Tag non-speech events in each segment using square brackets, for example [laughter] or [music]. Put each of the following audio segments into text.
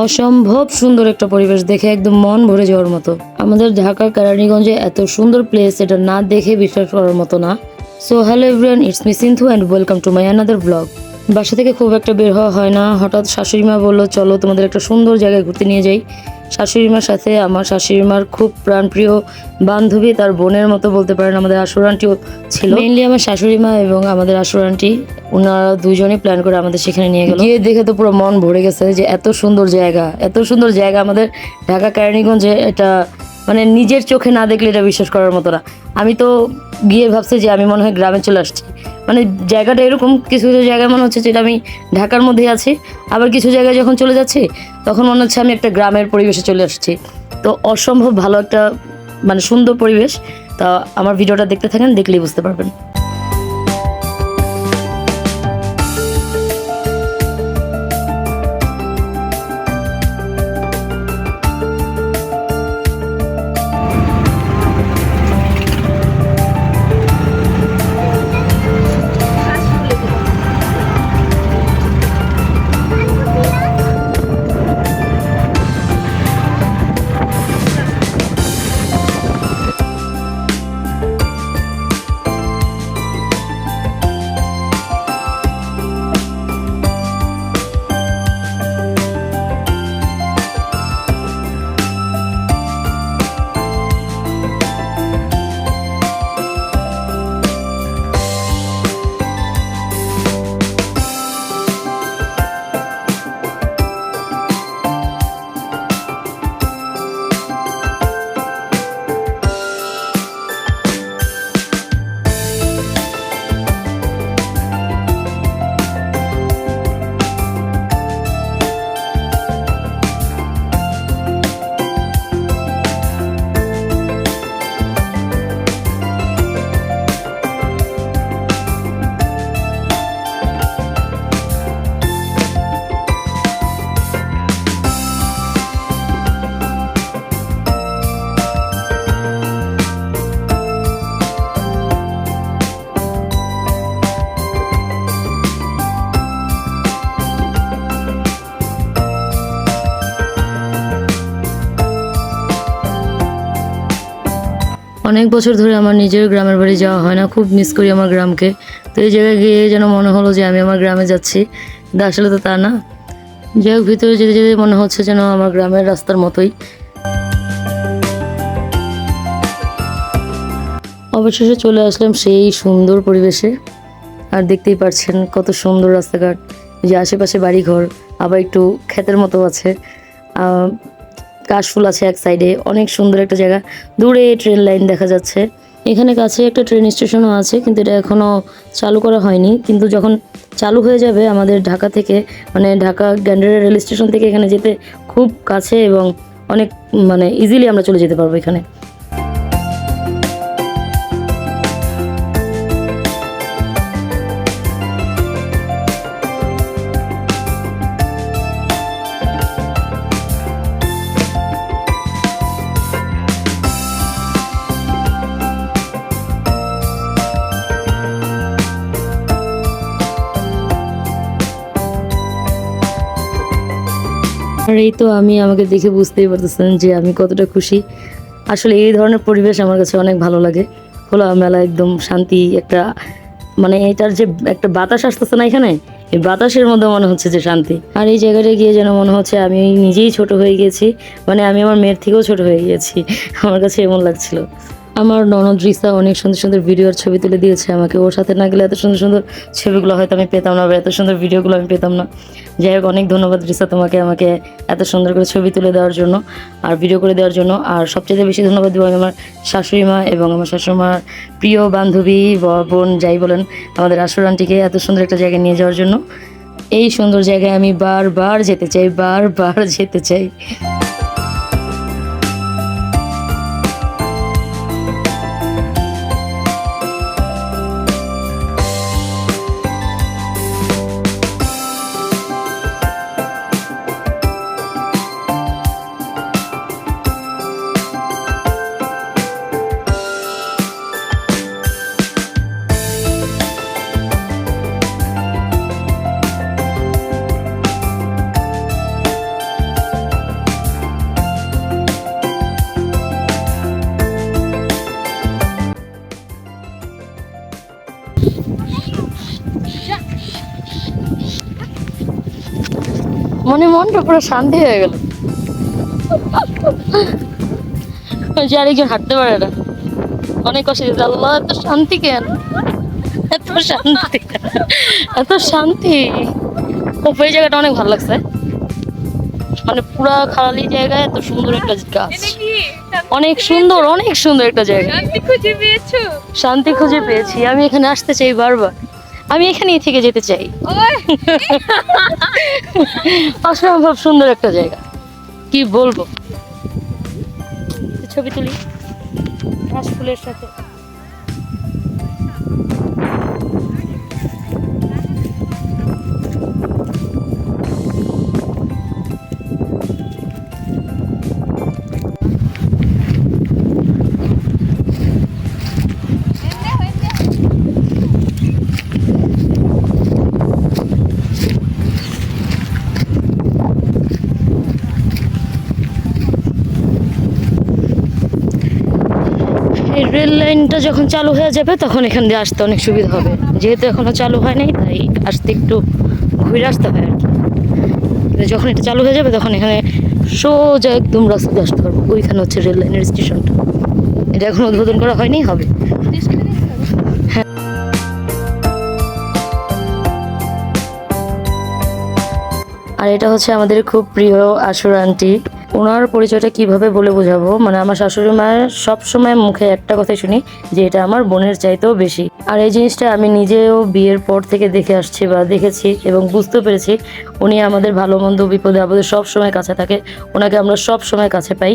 অসম্ভব সুন্দর একটা পরিবেশ দেখে একদম মন ভরে যাওয়ার মতো। আমাদের ঢাকার কেরানীগঞ্জে এত সুন্দর প্লেস এটা না দেখে বিশ্বাস করার মতো না। So hello everyone it's me Sindhu and welcome to my another blog বাসা থেকে খুব একটা বের হওয়া হয় না। হঠাৎ শাশুড়ি মা বলল চলো তোমাদের একটা সুন্দর জায়গায় ঘুরতে নিয়ে যাই। শাশুড়ি মার সাথে আমার শাশুড়ি মার খুব প্রাণপ্রিয় বান্ধবী তার বোনের মতো বলতে পারেন আমাদের আসর আন্টিও ছিল। মেইনলি আমার শাশুড়ি মা এবং আমাদের আসর আন্টি ওনারা দুজনেই প্ল্যান করে আমাদের সেখানে নিয়ে গেল। গিয়ে দেখে তো পুরো মন ভরে গেছে যে এত সুন্দর জায়গা এত সুন্দর জায়গা আমাদের ঢাকা কেরানীগঞ্জে এটা মানে নিজের চোখে না দেখলে এটা বিশ্বাস করার মতো না। আমি তো গিয়ে ভাবছি যে আমি মনে হয় গ্রামে চলে আসছি। মানে জায়গাটা এরকম, কিছু কিছু জায়গায় মনে হচ্ছে যেটা আমি ঢাকার মধ্যে আছি। আবার কিছু জায়গায় যখন চলে যাচ্ছি, তখন মনে হচ্ছে আমি একটা গ্রামের পরিবেশে চলে আসছি। তো অসম্ভব ভালো একটা মানে সুন্দর পরিবেশ। তা আমার ভিডিওটা দেখতে থাকেন, দেখলেই বুঝতে পারবেন। অনেক বছর ধরে আমার নিজের গ্রামের বাড়ি যাওয়া হয় না, খুব মিস করি আমার গ্রামকে। তো এই জায়গায় গিয়ে যেন মনে হলো যে আমি আমার গ্রামে যাচ্ছি। কিন্তু আসলে তো তা না। যাই হোক, ভিতরে যেতে যেতে মনে হচ্ছে যেন আমার গ্রামের রাস্তার মতোই। অবশেষে চলে আসলাম সেই সুন্দর পরিবেশে। আর দেখতেই পাচ্ছেন কত সুন্দর রাস্তাঘাট। যে আশেপাশে বাড়িঘর, আবার একটু ক্ষেতের মতো আছে। কাশফুল আছে এক সাইডে অনেক সুন্দর একটা জায়গা। দূরে ট্রেন লাইন দেখা যাচ্ছে। এখানে কাছে একটা ট্রেন স্টেশনও আছে, কিন্তু এটা এখনও চালু করা হয়নি। কিন্তু যখন চালু হয়ে যাবে আমাদের ঢাকা থেকে মানে ঢাকা গ্যান্ডারের রেল স্টেশন থেকে এখানে যেতে খুব কাছে এবং অনেক মানে ইজিলি আমরা চলে যেতে পারব এখানে। আর এই তো আমি আমাকে দেখে বুঝতেই পারতেছেন যে আমি কতটা খুশি। আসলে এই ধরনের পরিবেশ আমার কাছে অনেক ভালো লাগে। খোলা মেলা একদম শান্তি একটা মানে এটার যে একটা বাতাস আসতেছে না এখানে, এই বাতাসের মধ্যে মনে হচ্ছে যে শান্তি। আর এই জায়গাটা গিয়ে যেন মনে হচ্ছে আমি নিজেই ছোট হয়ে গেছি মানে আমি আমার মেয়ের থেকেও ছোট হয়ে গেছি। আমার কাছে এমন লাগছিল। আমার ননদ রিসা অনেক সুন্দর সুন্দর ভিডিও আর ছবি তুলে দিয়েছে আমাকে। ওর সাথে না গেলে এত সুন্দর সুন্দর ছবিগুলো হয়তো আমি পেতাম না বা এত সুন্দর ভিডিওগুলো আমি পেতাম না। যাই হোক, অনেক ধন্যবাদ রিসা তোমাকে আমাকে এত সুন্দর করে ছবি তুলে দেওয়ার জন্য আর ভিডিও করে দেওয়ার জন্য। আর সবচেয়ে বেশি ধন্যবাদ দেবো আমি আমার শাশুড়ি মা এবং আমার শাশুড়িমার প্রিয় বান্ধবী বোন, যাই বলেন, আমাদের আসর আন্টিকে এত সুন্দর একটা জায়গায় নিয়ে যাওয়ার জন্য। এই সুন্দর জায়গায় আমি বারবার যেতে চাই, বারবার যেতে চাই। মনে মনটা পুরো শান্তি হয়ে গেল। ওই যে আরেকজন হাঁটতে পারে না। অনেক কষ্ট আল্লাহ এত শান্তি কেন? এত শান্তি। এত শান্তি। ও এই জায়গাটা অনেক ভালো লাগছে। মানে পুরা খালি জায়গায় এত সুন্দর একটা গাছ। অনেক সুন্দর অনেক সুন্দর একটা জায়গা। শান্তি খুঁজে পেয়েছ? শান্তি খুঁজে পেয়েছি। আমি এখানে আসতে চাই বারবার। আমি এখানেই থেকে যেতে চাই। [laughs] অসম্ভব সুন্দর একটা জায়গা। কি বলব? ছবি তুলি। ঘাস ফুলের সাথে। রেল লাইনটা যখন চালু হয়ে যাবে তখন এখান দিয়ে আসতে অনেক সুবিধা হবে। যেহেতু এখনও চালু হয় নাই, তাই আসতে একটু ঘুরে আসতে হয় আর কি। যখন এটা চালু হয়ে যাবে তখন এখানে সোজা একদম রাস্তা দিয়ে আসতে পারব। ওইখানে হচ্ছে রেল লাইনের স্টেশনটা। এটা এখন উদ্বোধন করা হয়নি, হবে? আর এটা হচ্ছে আমাদের খুব প্রিয় আসর আন্টি। ওনার পরিচয়টা কীভাবে বলে বোঝাবো? মানে আমার শাশুড়ি মায়ের সবসময় মুখে একটা কথাই শুনি, যে এটা আমার বোনের চাইতেও বেশি। আর এই জিনিসটা আমি নিজেও বিয়ের পর থেকে দেখে আসছি বা দেখেছি এবং বুঝতে পেরেছি, উনি আমাদের ভালো মন্দ বিপদে আপদে সব সময় কাছে থাকে, ওনাকে আমরা সব সময় কাছে পাই।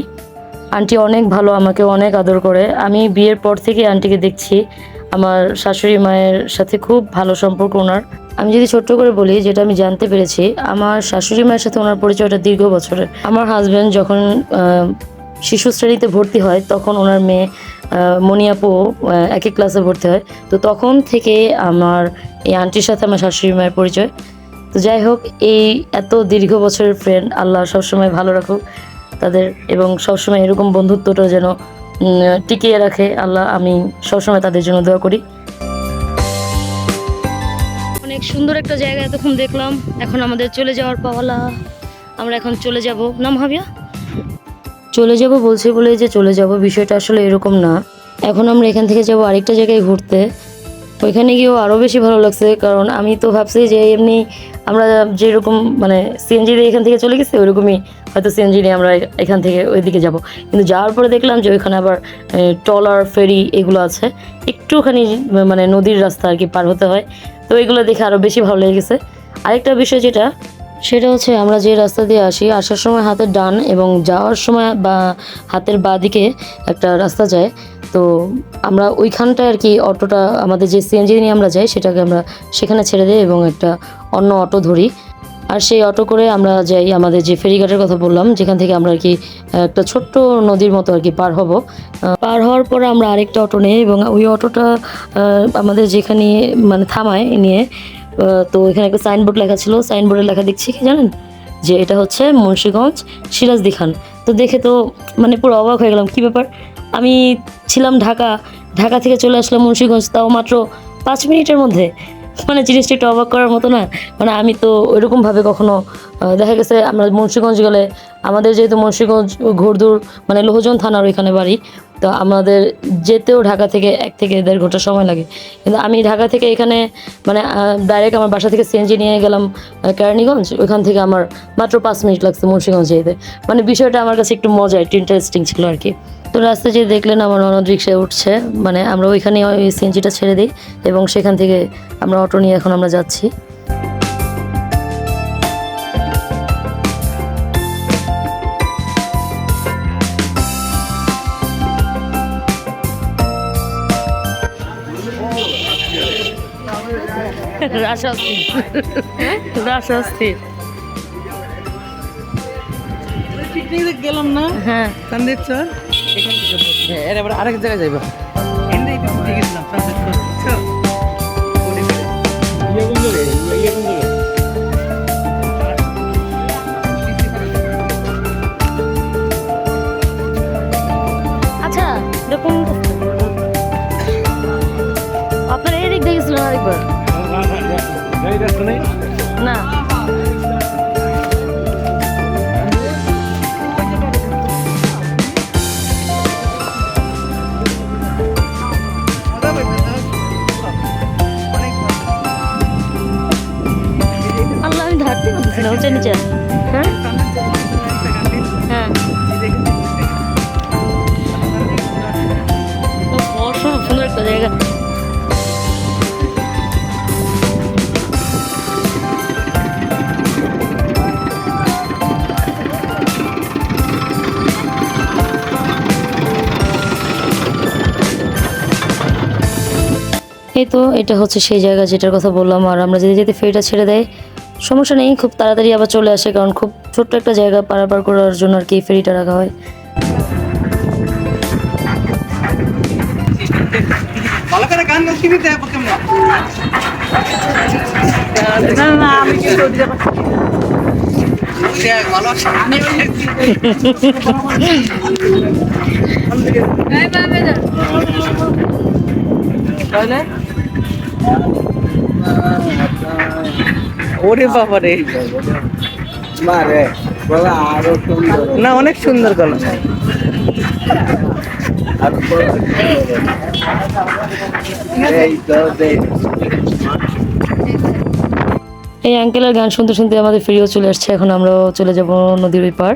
আন্টি অনেক ভালো, আমাকে অনেক আদর করে। আমি বিয়ের পর থেকে আন্টিকে দেখছি। আমার শাশুড়ি মায়ের সাথে খুব ভালো সম্পর্ক ওনার। আমি যদি ছোট্ট করে বলি, যেটা আমি জানতে পেরেছি, আমার শাশুড়ি মায়ের সাথে ওনার পরিচয়টা দীর্ঘ বছরের। আমার হাজব্যান্ড যখন শিশু শ্রেণীতে ভর্তি হয়, তখন ওনার মেয়ে মনিয়াপু একই ক্লাসে ভর্তি হয়। তো তখন থেকে আমার এই আন্টির সাথে আমার শাশুড়ি মায়ের পরিচয়। তো যাই হোক, এই এত দীর্ঘ বছরের ফ্রেন্ড আল্লাহ সবসময় ভালো রাখুক তাদের এবং সবসময় এরকম বন্ধুত্বটা যেন টিকিয়ে রাখে। আল্লাহ আমি সবসময় তাদের জন্য দোয়া করি। অনেক সুন্দর একটা জায়গা এতক্ষণ দেখলাম। এখন আমাদের চলে যাওয়ার পাওয়ালা আমরা এখন চলে যাব। নাম হাবিয়া চলে যাব বলছি বলে যে চলে যাব। বিষয়টা আসলে এরকম না। এখন আমরা এখান থেকে যাব আরেকটা জায়গায় ঘুরতে। ওইখানে গিয়েও আরও বেশি ভালো লাগছে। কারণ আমি তো ভাবছি যে এমনি আমরা যেরকম মানে সিএনজি দিয়ে এখান থেকে চলে গেছি ওইরকমই হয়তো সিএনজি নিয়ে আমরা এখান থেকে ওইদিকে যাব। কিন্তু যাওয়ার পরে দেখলাম যে ওইখানে আবার ট্রলার, ফেরি এগুলো আছে। একটুখানি মানে নদীর রাস্তা আর কি পার হতে হয়। তো এগুলো দেখে আরও বেশি ভালো লেগে গেছে আরেকটা বিষয় যেটা, সেটা হচ্ছে আমরা যে রাস্তা দিয়ে আসি, আসার সময় হাতের ডান এবং যাওয়ার সময় বা হাতের বাঁ দিকে একটা রাস্তা যায় তো আমরা ওইখানটায় আর কি অটোটা, আমাদের যে সিএনজি নিয়ে আমরা যাই, সেটাকে আমরা সেখানে ছেড়ে দিই এবং একটা অন্য অটো ধরি। আর সেই অটো করে আমরা যাই, আমাদের যে ফেরিঘাটের কথা বললাম, যেখান থেকে আমরা আর কি, একটা ছোট্ট নদীর মতো আর কি পার হব। পার হওয়ার পরে আমরা আরেকটা অটো নিই এবং ওই অটোটা আমাদের যেখানে মানে থামায় নিয়ে তো এখানে একটা সাইনবোর্ড লেখা ছিল। সাইনবোর্ডে লেখা দেখছি কি জানেন? যে এটা হচ্ছে মুন্সীগঞ্জ সিরাজদি খান তো দেখে তো মানে পুরো অবাক হয়ে গেলাম, কী ব্যাপার? আমি ছিলাম ঢাকা। ঢাকা থেকে চলে আসলাম মুন্সিগঞ্জ, তাও মাত্র পাঁচ মিনিটের মধ্যে। মানে জিনিসটি একটু অবাক করার মতো না? মানে আমি তো ওইরকমভাবে কখনো দেখা গেছে আমরা মুন্সিগঞ্জ গেলে আমাদের যেহেতু মুন্সিগঞ্জ ঘোরদুর মানে লোহজন থানার ওইখানে বাড়ি তো আমাদের যেতেও ঢাকা থেকে এক থেকে দেড় ঘণ্টা সময় লাগে। কিন্তু আমি ঢাকা থেকে এখানে মানে ডাইরেক্ট আমার বাসা থেকে সিএনজি নিয়ে গেলাম কেরানীগঞ্জ। ওইখান থেকে আমার মাত্র পাঁচ মিনিট লাগছে মুন্সিগঞ্জ যেতে। মানে বিষয়টা আমার কাছে একটু মজা একটু ইন্টারেস্টিং ছিল আর কি। তো রাস্তায় যে দেখলেন আমার ননদ রিক্সায় উঠছে মানে আমরা ওইখানে ওই সিএনজিটা ছেড়ে দিই এবং সেখান থেকে আমরা অটো নিয়ে এখন আমরা যাচ্ছি। পিকনিকে গেলাম না। হ্যাঁ। চান্দের চর এখান থেকে এর আবার আরেক জায়গায় যাইব। এই তো এটা হচ্ছে সেই জায়গা যেটার কথা বললাম। আর আমরা যদি যেতে ফেরিটা ছেড়ে দেয়। সমস্যা নেই খুব তাড়াতাড়ি আবার চলে আসে কারণ খুব ছোট্ট একটা জায়গা পারাপার করার জন্য আর কি ফেরিটা রাখা হয়। ভালো ওরে বাবা রে মারে বলা আরও সুন্দর না অনেক সুন্দর গলা। এই আঙ্কেলের গান শুনতে শুনতে আমাদের ফেরিও চলে আসছে। এখন আমরাও চলে যাব নদীর ওই পার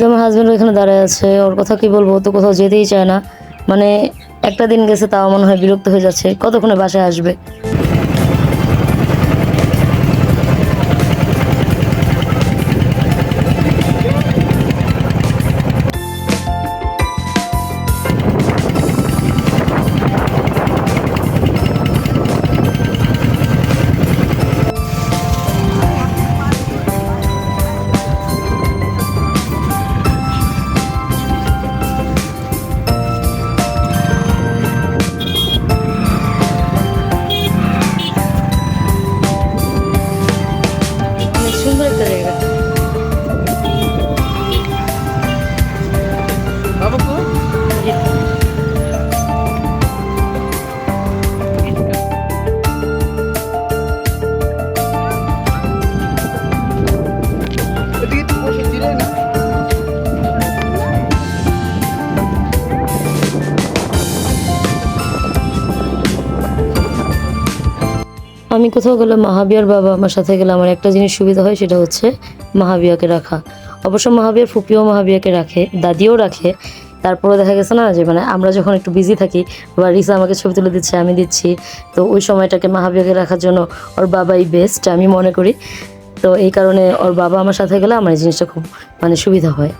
যে আমার হাজব্যান্ড ওইখানে দাঁড়ায় আছে, ওর কথা কি বলব? তো কোথাও যেতেই চায় না। মানে একটা দিন গেছে, তাও মনে হয় বিরক্ত হয়ে যাচ্ছে। কতক্ষণে বাসায় আসবে? আমি কোথাও গেলে মাহাবিয়ার বাবা আমার সাথে গেলে আমার একটা জিনিস সুবিধা হয়, সেটা হচ্ছে মাহাবিয়াকে রাখা। অবশ্য মাহাবিয়ার ফুপিও মাহাবিয়াকে রাখে, দাদিও রাখে। তারপরে দেখা গেছে না যে মানে আমরা যখন একটু বিজি থাকি, বা রিসা আমাকে ছবি তুলে দিচ্ছে, আমি দিচ্ছি, তো ওই সময়টাকে মাহাবিয়াকে রাখার জন্য ওর বাবাই বেস্ট আমি মনে করি। তো এই কারণে ওর বাবা আমার সাথে গেলে আমার এই জিনিসটা খুব মানে সুবিধা হয়।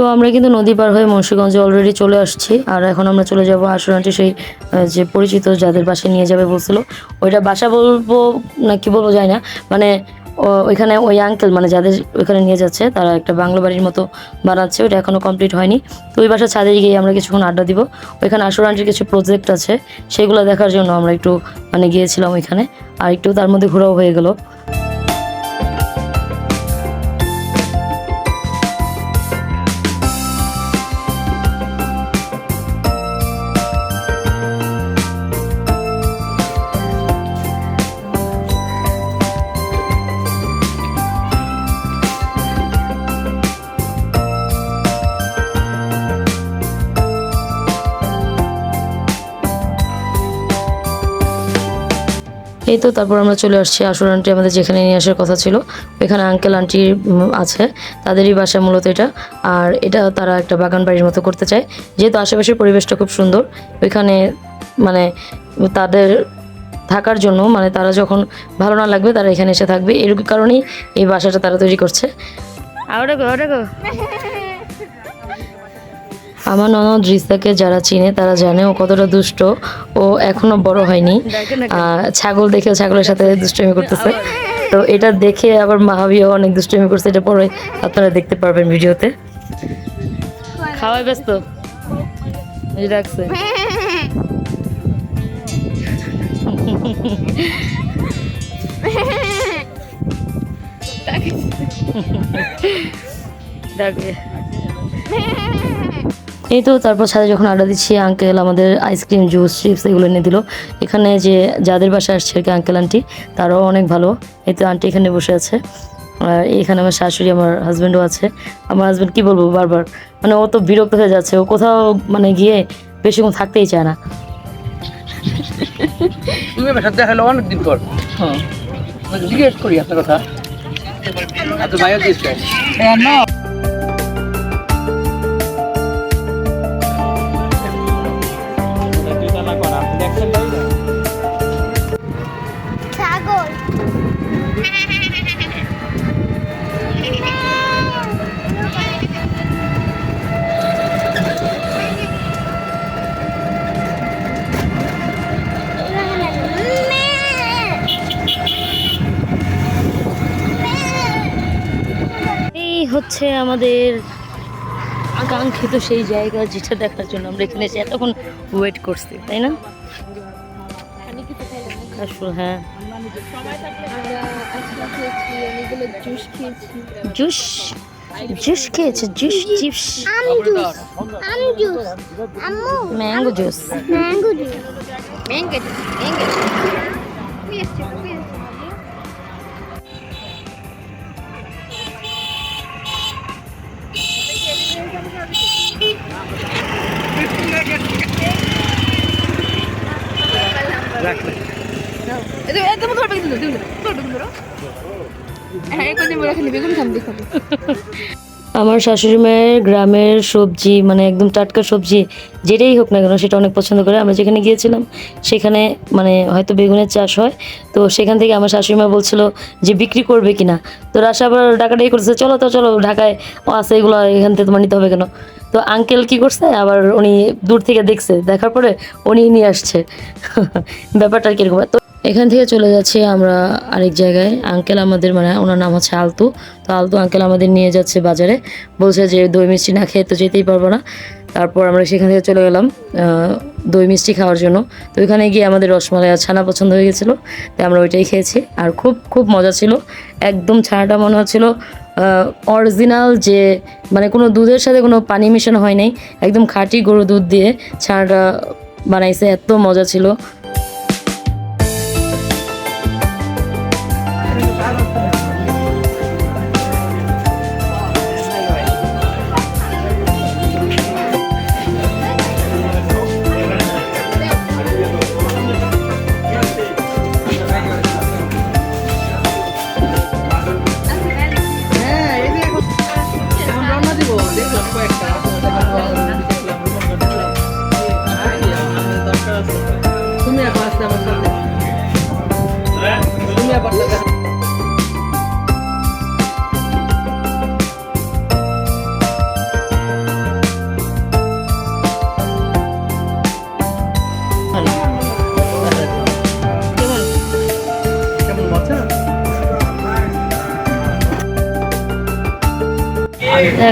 তো আমরা কিন্তু নদী পার হয়ে মুন্সিগঞ্জে অলরেডি চলে আসছি। আর এখন আমরা চলে যাব আসরান্টি সেই যে পরিচিত যাদের বাসায় নিয়ে যাবে বলছিল। ওইটা বাসা বলব না কি বলব যায় না। মানে ওইখানে ওই আঙ্কেল মানে যাদের ওইখানে নিয়ে যাচ্ছে, তারা একটা বাংলো বাড়ির মতো বানাচ্ছে। ওটা এখনও কমপ্লিট হয়নি। তো ওই বাসার ছাদে গিয়ে আমরা কিছুক্ষণ আড্ডা দিব। ওইখানে আসরান্টির কিছু প্রজেক্ট আছে। সেগুলো দেখার জন্য আমরা একটু মানে গিয়েছিলাম ওইখানে। আর একটু তার মধ্যে ঘোরাও হয়ে গেল। এই তো তারপর আমরা চলে আসছি আসর আন্টি আমাদের যেখানে নিয়ে আসার কথা ছিল। ওইখানে আঙ্কেল আন্টি আছে, তাদেরই বাসা মূলত এটা। আর এটা তারা একটা বাগান বাড়ির মতো করতে চায়। যেহেতু আশেপাশের পরিবেশটা খুব সুন্দর, ওইখানে মানে তাদের থাকার জন্য মানে তারা যখন ভালো না লাগবে তারা এখানে এসে থাকবে। এর কারণেই এই বাসাটা তারা তৈরি করছে। আওটা গো। আমার ননদ রিস্তাকে যারা চিনে তারা জানে ও কতটা দুষ্ট। ও এখনও বড় হয়নি। ছাগল দেখে ছাগলের সাথে দুষ্টমি করতেছে। তো এটা দেখে আবার মাহাবিও অনেক দুষ্টমি করছে। এটা পরে আপনারা দেখতে পারবেন ভিডিওতে। খাওয়াই ব্যস্ত। রাখছে। ডাকে এই তো তারপর সাথে যখন আড্ডা দিচ্ছি আঙ্কেল আমাদের আইসক্রিম জুস চিপস এগুলো এনে দিল। এখানে যে যাদের বাসায় আসছে আর কি আঙ্কেল আন্টি তারাও অনেক ভালো। এই তো আন্টি এখানে বসে আছে। আর এখানে আমার শাশুড়ি আমার হাজব্যান্ডও আছে। আমার হাজব্যান্ড কি বলব বারবার মানে ও তো বিরক্ত হয়ে যাচ্ছে। ও কোথাও মানে গিয়ে বেশিক্ষণ থাকতেই চায় না। তুমি আমার দেখা হলো অনেকদিন পর। হ্যাঁ। জিজ্ঞেস করি আপনার কথা। ভাইও হচ্ছে আমাদের আকাঙ্ক্ষিত সেই জায়গা যেটা দেখার জন্য আমরা এখানে এসে এতক্ষণ ওয়েট করছি তাই না? হ্যাঁ। জুস? জুস খেয়েছে? Juice chips? আম জুস আম juice mango juice. Mango juice mango mango আমার শাশুড়ি মায়ের গ্রামের সবজি মানে একদম টাটকা সবজি, যেটাই হোক না কেন সেটা অনেক পছন্দ করে। আমরা যেখানে গিয়েছিলাম, সেখানে মানে হয়তো বেগুনের চাষ হয়। তো সেখান থেকে আমার শাশুড়ি মা বলছিল যে, বিক্রি করবে কিনা? তো রাশা আবার ডাকাটাই করছে চলো তো, চলো, ঢাকায় ও আছে, এগুলো এখান থেকে তোমার নিতে হবে কেন? তো আঙ্কেল কি করছে, আবার উনি দূর থেকে দেখছে, দেখার পরে উনি নিয়ে আসছে। [laughs] ব্যাপারটা কীরকম। তো এখান থেকে চলে যাচ্ছি আমরা আরেক জায়গায়। আঙ্কেল আমাদের মানে ওনার নাম হচ্ছে আলতু। তো আলতু আঙ্কেল আমাদের নিয়ে যাচ্ছে বাজারে। বলছে যে দই মিষ্টি না খেয়ে তো যেতেই পারব না। তারপর আমরা সেখান থেকে চলে গেলাম দই মিষ্টি খাওয়ার জন্য। তো ওইখানে গিয়ে আমাদের রসমালাই আর ছানা পছন্দ হয়ে গেছিল, তাই আমরা ওইটাই খেয়েছি। আর খুব খুব মজা ছিল। একদম ছানাটা মনে হচ্ছিল অরিজিনাল যে মানে কোনো দুধের সাথে কোনো পানি মিশানো হয় নাই। একদম খাঁটি গরু দুধ দিয়ে ছানাটা বানাইছে, এত মজা ছিল। হ্যাঁ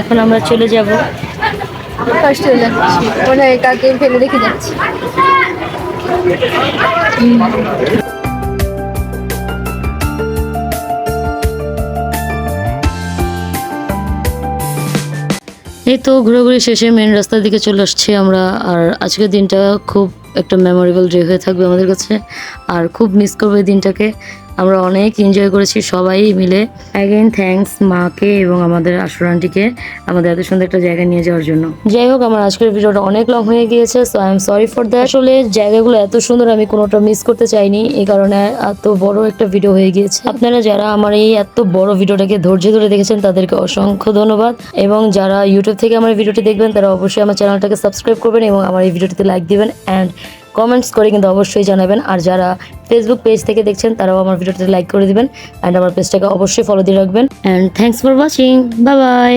এখন আমরা চলে যাব। কষ্ট হয়ে মনে হয় কাকে ফেলে রেখে যাচ্ছি। এই তো ঘোরাঘুরি শেষে মেন রাস্তার দিকে চলে আসছি আমরা। আর আজকের দিনটা খুব একটা মেমোরেবল ডে হয়ে থাকবে আমাদের কাছে। আর খুব মিস করব এই দিনটাকে। আমরা অনেক এনজয় করেছি সবাই মিলে। অ্যাগেন থ্যাঙ্কস মাকে এবং আমাদের আসর আন্টিকে আমাদের এত সুন্দর একটা জায়গায় নিয়ে যাওয়ার জন্য। যাই হোক, আমার আজকের ভিডিওটা অনেক লং হয়ে গিয়েছে so I am sorry for that আসলে জায়গাগুলো এত সুন্দর, আমি কোনোটা মিস করতে চাইনি। এই কারণে এত বড় একটা ভিডিও হয়ে গিয়েছে। আপনারা যারা আমার এই এত বড় ভিডিওটাকে ধৈর্য ধরে দেখেছেন, তাদেরকে অসংখ্য ধন্যবাদ। এবং যারা ইউটিউব থেকে আমার ভিডিওটি দেখবেন, তারা অবশ্যই আমার চ্যানেলটাকে সাবস্ক্রাইব করবেন এবং আমার এই ভিডিওটিতে লাইক দিবেন অ্যান্ড কমেন্টস করে কিন্তু অবশ্যই জানাবেন। আর যারা ফেসবুক পেজ থেকে দেখছেন, তারাও আমার ভিডিওটাতে লাইক করে দিবেন। অ্যান্ড আমার পেজটাকে অবশ্যই ফলো দিয়ে রাখবেন। And thanks for watching bye bye